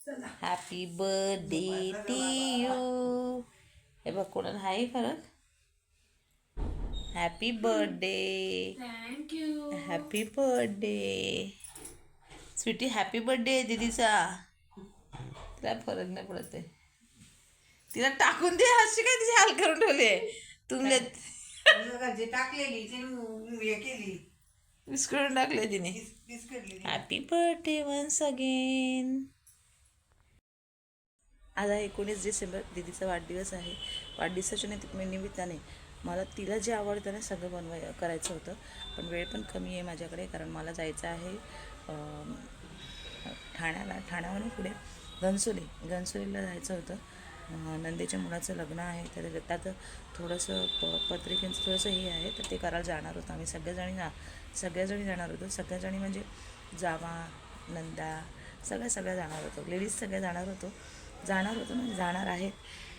Happy birthday to you हे बघ कोणाला हाय फरक happy birthday thank you happy birthday sweetie happy birthday दीदीचा तिला फरक नाही पडत आहे. तिला टाकून दे अशी काय तिची हाल करून ठेवले तुमले जे टाकलेली ते केली. विस्कळून टाकले तिने. हॅपी बर्थडे वन्स अगेन आज आहे एकोणीस डिसेंबर दिदीचा वाढदिवस आहे. वाढदिवसाच्या नि- निमित्ताने मला तिला जे आवडतं ना सगळं बनवाय करायचं होतं. पण वेळ पण कमी आहे माझ्याकडे कारण मला जायचं आहे ठाण्याला. ठाण्यावरून पुढे घनसोली घनसोलीला जायचं होतं. नंदीच्या नंदेच्या मुलाचं लग्न आहे. तर त्यात थोडंसं प पत्रिकेचं थोडंसं हे आहे. तर ते करायला जाणार होतो आम्ही सगळ्याजणी जा सगळ्याजणी जाणार होतो. सगळ्याजणी म्हणजे जावा नंदा सगळ्या सगळ्या जाणार होतो. लेडीज सगळ्या जाणार होतो. जाणार होतो ना जाणार आहे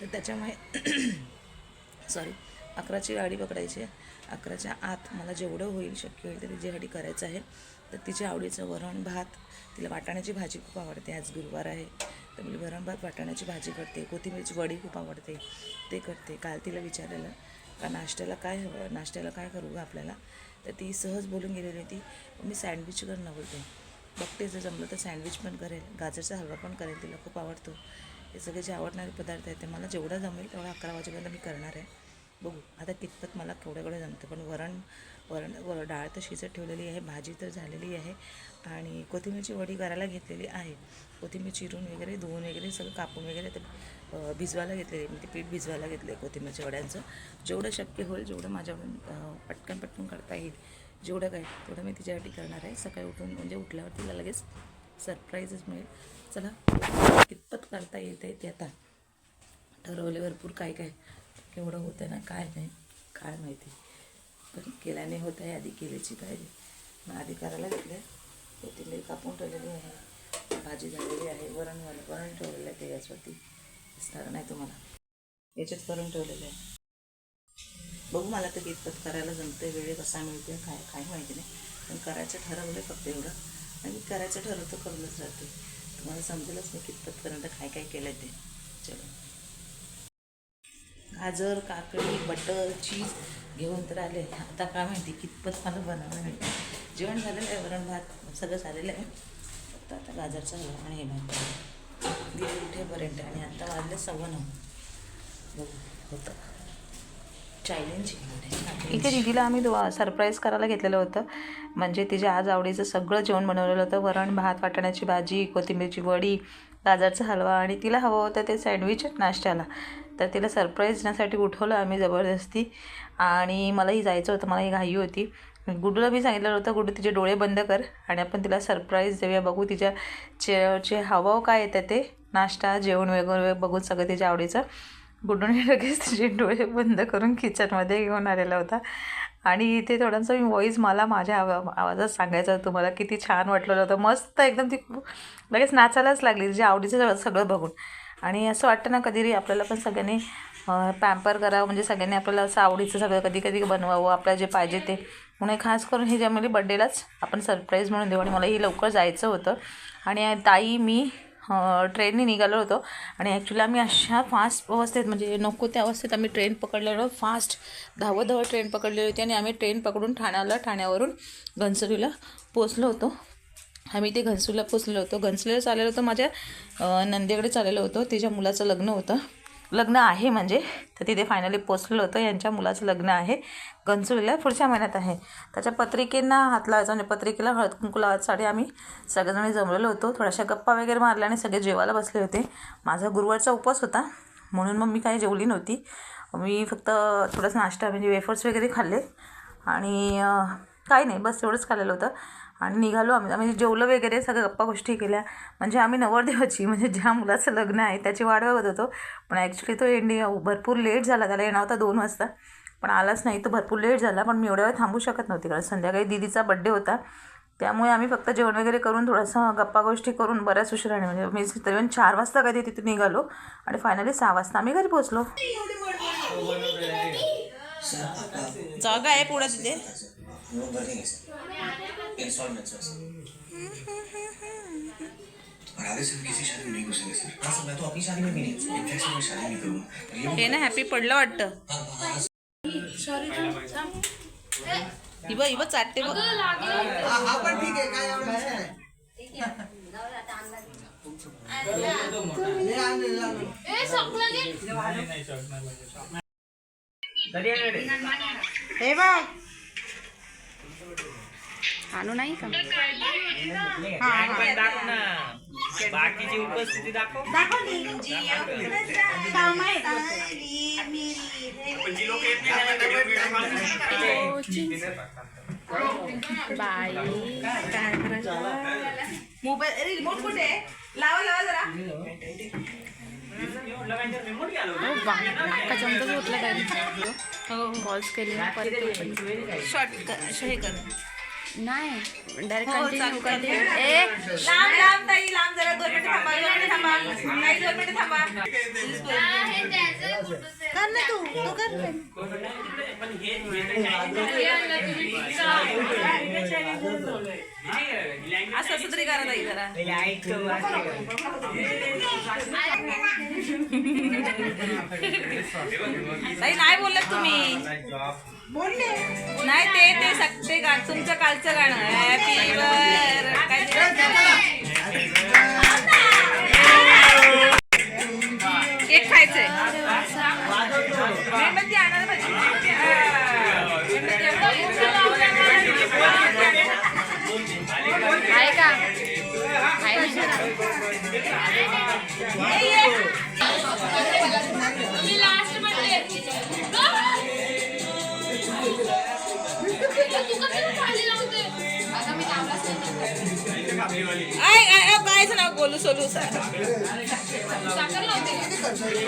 तर त्याच्यामुळे सॉरी अकराची गाडी पकडायची आहे. अकराच्या आत मला जेवढं होईल शक्य होईल तर तिच्यासाठी करायचं आहे तर तिच्या आवडीचं वरण भात तिला वाटाण्याची भाजी खूप आवडते. आज गुरुवार आहे तर मी वरण भात वाटाण्याची भाजी करते. कोथिंबीरची वडी खूप आवडते ते करते. काल तिला विचारलेलं का नाश्त्याला काय हवं नाश्त्याला काय करू गं आपल्याला? तर ती सहज बोलून गेलेली होती मी सँडविच करणं बोलते. बघते जर जमलं तर सँडविच पण करेल गाजरचा हलवा पण करेल तिला खूप आवडतो. हे सगळे जे आवडणारे पदार्थ आहेत ते मला जेवढं जमेल तेवढं अकरा वाजेपर्यंत मी करणार आहे. बघू आता कितपत मला केवढं केवढं जमतं पण वरण वरण वर डाळ तर शिजत ठेवलेली आहे भाजी तर झालेली आहे आणि कोथिंबीरची वडी करायला घेतलेली आहे. कोथिंबीर चिरून वगैरे धुवून वगैरे सगळं कापून वगैरे ते भिजवायला घेतलेली मी ते पीठ भिजवायला घेतलं आहे कोथिंबीरच्या वड्यांचं. जेवढं शक्य होईल जेवढं माझ्याकडून पटकन पटकन करता येईल जेवढं काय तेवढं मी तिच्यासाठी करणार आहे. सकाळी उठून म्हणजे उठल्यावर तिला लगेच सरप्राईजच मिळेल. चला कितपत करता येते ते आता. ठरवले भरपूर काय काय. केवढं होतं ना काय नाही काय माहिती. पण केल्याने होत आहे आधी केल्याची पाहिजे. मग आधी करायला घेतलं कोथिंबीर कापून ठेवलेली आहे. भाजी झालेली आहे. वरण वरण ठेवलेलं आहे ते गॅसवरती दिसणार नाही तुम्हाला. याच्यात करून ठेवलेलं आहे. बघू मला तर कितपत करायला जमते वेळ कसा मिळते काय काय माहिती नाही. पण करायचं ठरवलं फक्त एवढं. आणि मी करायचं तर करूनच राहते. तुम्हाला समजेलच मी कितपतपर्यंत काय काय केलं ते. चलो. गाजर काकडी बटर चीज घेऊन तर आले. आता काय माहिती कितपत मला बनवणं मिळते जेवण झालेलं आहे वरण भात सगळं झालेलं आहे. फक्त आता गाजरचा हलवा आणि हे भात. गेले उठेपर्यंत आणि आता वाजले सव्वा नऊ. बघू होतं. चॅलेंज इथे दीदीला आम्ही सरप्राईज करायला घेतलेलं होतं. म्हणजे तिच्या आज आवडीचं सगळं जेवण बनवलेलं होतं. वरण भात वाटाण्याची भाजी कोथिंबीरची वडी गाजरचा हलवा आणि तिला हवं होतं ते सँडविच नाश्त्याला. तर तिला सरप्राईज देण्यासाठी उठवलं आम्ही जबरदस्ती. आणि मलाही जायचं होतं. मलाही घाई होती. गुडूला मी सांगितलं होतं गुडू तिचे डोळे बंद कर आणि आपण तिला सरप्राईज देऊया. बघू तिच्या चे हवं काय येतं ते. नाश्ता जेवण वगैरे बघून सगळं तिच्या आवडीचं. गुडूने लगेच तिचे डोळे बंद करून किचनमध्ये घेऊन आलेला होता. आणि इथे थोडासा मी व्हॉईस मला माझ्या आवा आवाजात सांगायचं होतं. तुम्हाला किती छान वाटलेलं होतं. मस्त एकदम ती लगेच नाचायलाच लागली. तिच्या आवडीचं सगळं- बघून. आणि असं वाटतं ना कधी आपल्याला पण सगळ्यांनी पॅम्पर करावं. म्हणजे सगळ्यांनी आपल्याला असं आवडीचं सगळं कधी कधी बनवावं. आपल्याला जे पाहिजे ते. म्हणून खास करून हे जमिली बड्डेलाच आपण सरप्राईज म्हणून देऊ. आणि मला ही लवकर जायचं होतं. आणि ताई मी ट्रेनने निघालो होतो. आणि ॲक्च्युली आम्ही अशा फास्ट अवस्थेत म्हणजे नको त्या अवस्थेत आम्ही ट्रेन पकडलेलो. फास्ट धावत धावत ट्रेन पकडलेली होती आणि आम्ही ट्रेन पकडून ठाण्याला ठाण्यावरून घनसोलीला पोचलो होतो. आम्ही ते घनसोलीला पोचलेलो होतो. घनसुलीला चाललेलो होतो. माझ्या नंदेकडे चाललेलो होतो. तिच्या मुलाचं लग्न होतं. लग्न आहे म्हणजे. तर तिथे फायनली पोचलेलं होतं. यांच्या मुलाचं लग्न आहे. गंजुलीला पुढच्या महिन्यात आहे. त्याच्या पत्रिकेंना हात लावायचा म्हणजे पत्रिकेला हळद कुंकू लावायसाठी आम्ही सगळेजण जमलेलो होतो. थोड्याशा गप्पा वगैरे मारल्या आणि सगळे जेवायला बसले होते. माझा गुरुवारचा उपवास होता. म्हणून मग मी काही जेवली नव्हती. मी फक्त थोडासा नाश्ता म्हणजे वेफर्स वगैरे खाल्ले. आणि काही नाही. बस एवढंच खाल्लेलं होतं. आणि निघालो आम्ही. म्हणजे जेवलं वगैरे सगळ्या गप्पा गोष्टी केल्या. म्हणजे आम्ही नवरदेवाची म्हणजे ज्या मुलाचं लग्न आहे त्याची वाट बघत होतो. पण ॲक्च्युली तो इंडिया भरपूर लेट झाला. त्याला येणार होता दोन वाजता. पण आलाच नाही. तो भरपूर लेट झाला. पण मी एवढ्या वेळ थांबू शकत नव्हती. कारण संध्याकाळी दिदीचा बड्डे होता. त्यामुळे आम्ही फक्त जेवण वगैरे करून थोडंसं गप्पा गोष्टी करून बऱ्याच उशिराने म्हणजे मी तरी चार वाजता कधी तिथून निघालो. आणि फायनली सहा वाजता आम्ही घरी पोहोचलो. जागा आहे पुढे तिथे. इन्स्टॉलमेंट्स राधे सिर्फ किसी शादी में नहीं घुसेंगे सर हाँ सर मैं तो अपनी शादी में भी नहीं इनफैक्ट मैं शादी नहीं करूँगा और ये हे ना हॅपी पडलं वाटतं इब इब चाटते बघ हा पण ठीक आहे काय एवढं विषय नाही. हे आणलं, आणलं. हे बघ आणू नाही का? बाकीची उपस्थिती दाखव. बाई. मोबाईल रिमोट कुठे लावा लावा जरा. हो होतलं काय हो पॉज केली शॉर्ट हे कर. नाही। डायरेक्ट हो, कंटिन्यू चालू करते. ए लांब लांब ताई लांब जरा दोन मिनिटं थांबा दोन मिनिटं थांबा। नाही दोन मिनिटं थांबा। कर ना तू तू कर असं असं तरी करा ताई जरा ताई नाही बोलत तुम्ही बोलले नाही ते ते सग- गाणं तुमचं कालचं गाणं हॅपी बर काय केक खायचंय मेणबत्ती सोलू सर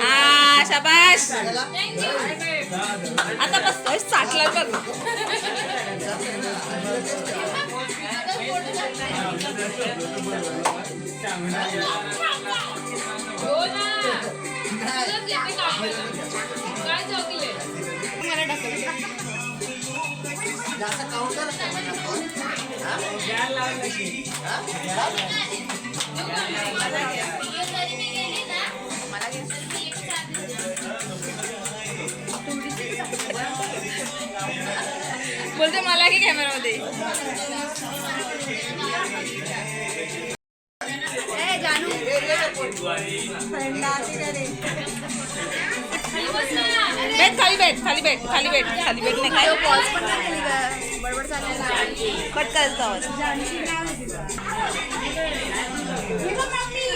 हा शाबाश आता बसतोय साठला बघ बोलते मला की कॅमेरामध्ये ए जानू। बेट खाली बेट खाली बेट खाली बेट खाली बेट नाही काय पॉज पण कट करायचा आवाज Happy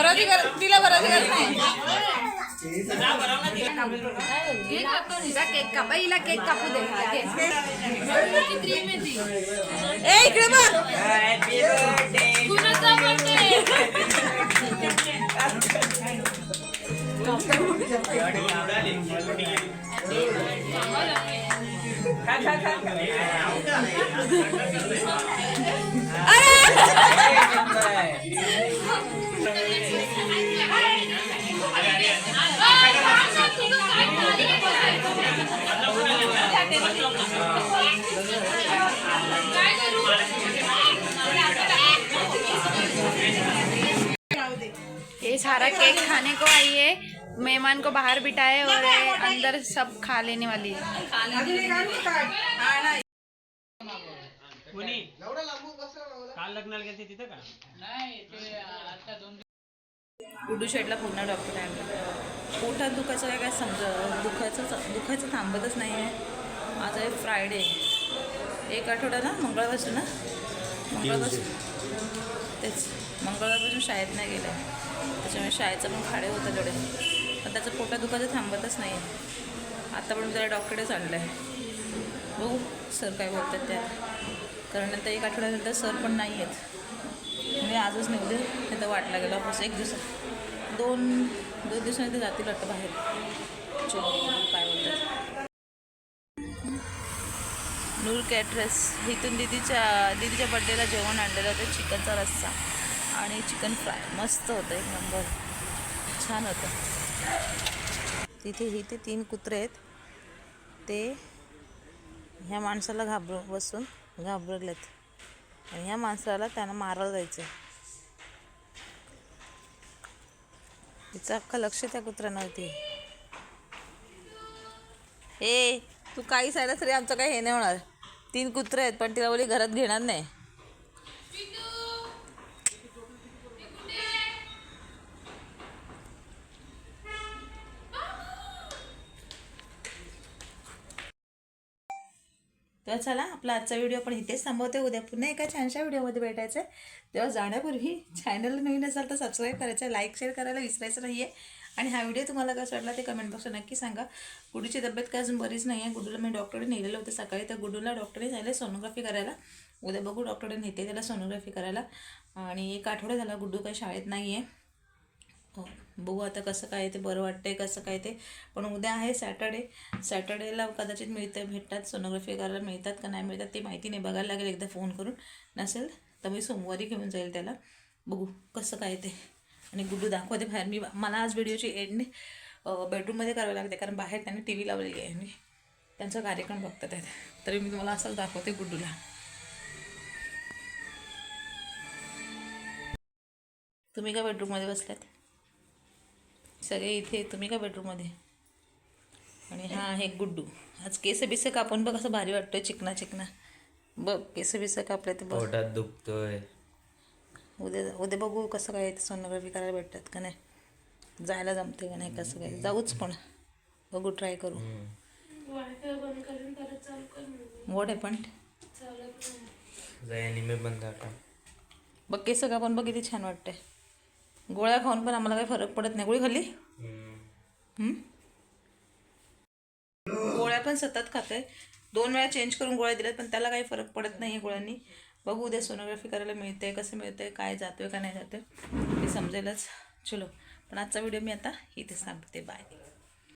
बरोदी कर तिला बरोदी कर नाही. केक कापा हिला केक कापू दे ए इकडे बघ ये सारा केक खाने को आई है। मेहमान को बाहर बिठाए और अंदर सब खा लेने वाली है। कोणी एवढं लांबू कसं काल लग्नाला गेलते तिथं का उडू शेडला पुन्हा डॉक्टर आहे पोटात दुखायचं काय काय समज दुखायचं दुखायचं थांबतच नाही आहे आज आहे फ्रायडे एक आठवडा ना मंगळवारचं ना? मंगळवार तेच. मंगळवारपासून शाळेत नाही गेलं. त्याच्यामुळे शाळेचं पण खाडे होतं थोडे पण त्याचं पोटात दुखायचं थांबतच नाही आहे आता पण त्याला डॉक्टरकडेच आणलं आहे बघू सर काय बोलतात त्यात. कारण नंतर एक आठवड्यानंतर सर पण नाही आहेत. म्हणजे आजच नाही उद्या नाही तर वाटला गेला बस एक दिवसात. दोन दोन दिवसांनी ते जातील वाटतं बाहेर. काय बोलतात. नूर कॅटरस इथून दीदीच्या दीदीच्या बड्डेला जेवण आणलेलं होतं चिकनचा रस्सा आणि चिकन फ्राय. मस्त होतं एक नंबर छान होतं. तिथे इथे तीन कुत्रे आहेत. ते ह्या माणसाला घाबर बसून घाबरलेत. आणि ह्या माणसाला त्यांना मारायला जायचं तिचं अख्खं लक्ष त्या कुत्र्यांवरती ए तू काही साईड तरी आमचं काही हे नाही होणार. तीन कुत्रे आहेत पण तिला बोलली घरात घेणार नाही. तर चला आपला आजचा व्हिडिओ आपण इथेच थांबवते. उद्या पुन्हा एका छानशा व्हिडिओमध्ये भेटायचं आहे तेव्हा जाण्यापूर्वी चॅनल नवीन असाल तर सबस्क्राईब करायचं लाईक शेअर करायला विसरायचं नाही आहे आणि हा व्हिडिओ तुम्हाला कसा वाटला ते कमेंट बॉक्सवर नक्की सांगा. गुडूची तब्येत काय अजून बरीच नाही आहे गुडूला मी डॉक्टरने नेलेलं होतं सकाळी. तर गुडूला डॉक्टरने झाले सोनोग्राफी करायला. उद्या बघू डॉक्टरने नेते त्याला सोनोग्राफी करायला. आणि एक आठवडा झाला गुड्डू काही शाळेत नाही आहे हो बघू आता कसं काय ते बरं वाटतंय कसं काय ते. पण उद्या आहे सॅटर्डे. सॅटर्डेला कदाचित मिळतं भेटतात सोनोग्राफी करायला मिळतात का नाही मिळतात ते माहिती नाही. बघायला लागेल एकदा फोन करून. नसेल तर मी सोमवारी घेऊन जाईल त्याला. बघू कसं काय ते. आणि गुड्डू दाखवते बाहेर. मी मला आज व्हिडिओची एंड बेडरूममध्ये करावी लागते. कारण बाहेर त्यांनी टी व्ही लावलेली आहे. आणि त्यांचा कार्यक्रम बघतात आहेत. तरी मी तुम्हाला असंच दाखवते गुड्डूला. तुम्ही का बेडरूममध्ये बसल्यात सगळे इथे तुम्ही का बेडरूममध्ये आणि हा आहे गुड्डू. आज केस बिस कापून बघ असं भारी वाटतंय चिकना चिकना. बघ केस बिस कापले ते बघ. पोटात दुखतोय. उद्या उद्या बघू कसं काय ते सोनोग्राफी करायला भेटतात का नाही. जायला जमते का नाही कसं काय. जाऊच पण. बघू ट्राय करू. वॉट आहे पण. मी बंद आता बघ केस कापून बघ किती छान वाटतंय. गोळ्या खाऊन पण आम्हाला काही फरक पडत नाही. गोळी खाल्ली? गोळ्या पण सतत खातोय. दोन वेळा चेंज करून गोळ्या दिल्यात पण त्याला काही फरक पडत नाही आहे गोळ्यांनी. बघू उद्या सोनोग्राफी करायला मिळते कसं मिळतंय काय जातोय का नाही जातोय. ते समजेलच. चलो. पण आजचा व्हिडिओ मी आता इथे सांगते बाय